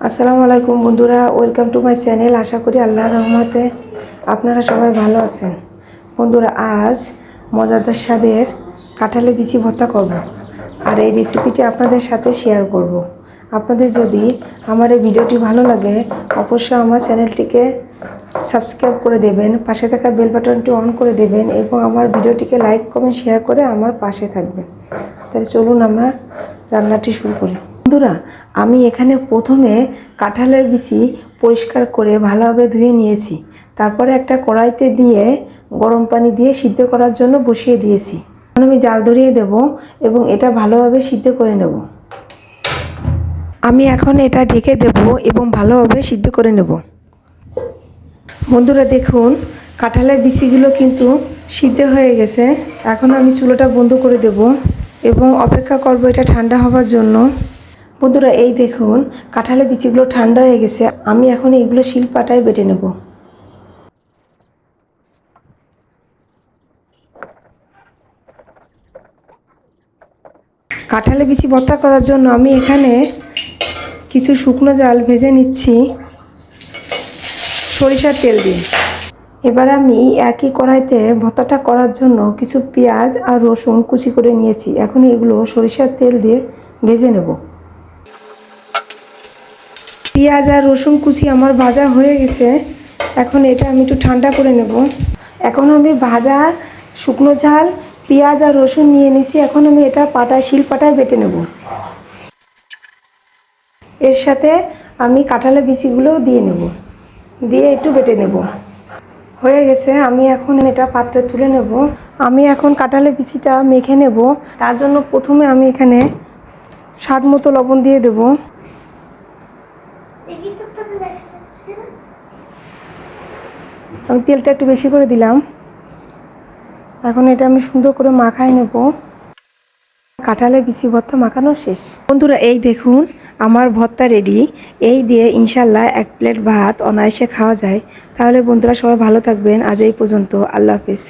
আসসালামু আলাইকুম বন্ধুরা ওয়েলকাম টু মাই চ্যানেল আশা করি আল্লাহর রহমতে আপনারা সবাই ভালো আছেন। বন্ধুরা, আজ মজাদার স্বাদের কাঁঠালে বিচি ভর্তা করব। আর এই রেসিপিটি আপনাদের সাথে শেয়ার করব। আপনাদের যদি আমার এই ভিডিওটি ভালো লাগে, অবশ্যই আমার চ্যানেলটিকে সাবস্ক্রাইব করে দেবেন, পাশে থাকা বেল বাটনটি অন করে দেবেন এবং আমার ভিডিওটিকে লাইক কমেন্ট শেয়ার করে আমার পাশে থাকবেন। তাহলে চলুন আমরা রান্নাটি শুরু করি। বন্ধুরা, আমি এখানে প্রথমে কাঁঠালের বিচি পরিষ্কার করে ভালোভাবে ধুয়ে নিয়েছি। তারপরে একটা কড়াইতে দিয়ে গরম পানি দিয়ে সিদ্ধ করার জন্য বসিয়ে দিয়েছি। এখন আমি জাল ধরিয়ে দেব এবং এটা ভালোভাবে সিদ্ধ করে নেব। আমি এখন এটা ঢেকে দেব এবং ভালোভাবে সিদ্ধ করে নেব। বন্ধুরা, দেখুন, কাঁঠালের বিচিগুলো কিন্তু সিদ্ধ হয়ে গেছে। এখন আমি চুলোটা বন্ধ করে দেব এবং অপেক্ষা করব এটা ঠান্ডা হওয়ার জন্য। বন্ধুরা, এই দেখুন, কাঁঠালের বিচিগুলো ঠান্ডা হয়ে গেছে, আমি এখন এইগুলো শিল পাটায় বেটে নেব। কাঁঠালে বিচি ভর্তা করার জন্য আমি এখানে কিছু শুকনো জাল ভেজে নিচ্ছি। সরিষার তেল দিয়ে। এবার আমি একই কড়াইতে ভর্তাটা করার জন্য কিছু পেঁয়াজ আর রসুন কুচি করে নিয়েছি। এখন এগুলো সরিষার তেল দিয়ে ভেজে নেব। পেঁয়াজ আর রসুন কুচি আমার ভাজা হয়ে গেছে। এখন এটা আমি একটু ঠান্ডা করে নেব। এখন আমি ভাজা শুকনো ঝাল, পেঁয়াজ আর রসুন নিয়ে নিছি। এখন আমি এটা পাটায়, শিল পাটায় বেটে নেব। এর সাথে আমি কাঁঠালের বিচিগুলোও দিয়ে নেব। দিয়ে একটু বেটে নেব। হয়ে গেছে, আমি এখন এটা পাত্রে তুলে নেব। আমি এখন কাঁঠালের বিচিটা মেখে নেব। তার জন্য প্রথমে আমি এখানে স্বাদ মতো লবণ দিয়ে দেব। আমি তেলটা একটু বেশি করে দিলাম। এখন এটা আমি সুন্দর করে মাখাই নেব। কাঁঠালে বিচি ভর্তা মাখানো শেষ। বন্ধুরা, এই দেখুন, আমার ভর্তা রেডি এই দিয়ে ইনশাল্লাহ এক প্লেট ভাত অনায়াসে খাওয়া যায়। তাহলে বন্ধুরা সবাই ভালো থাকবেন। আজ এই পর্যন্ত। আল্লাহ হাফিজ।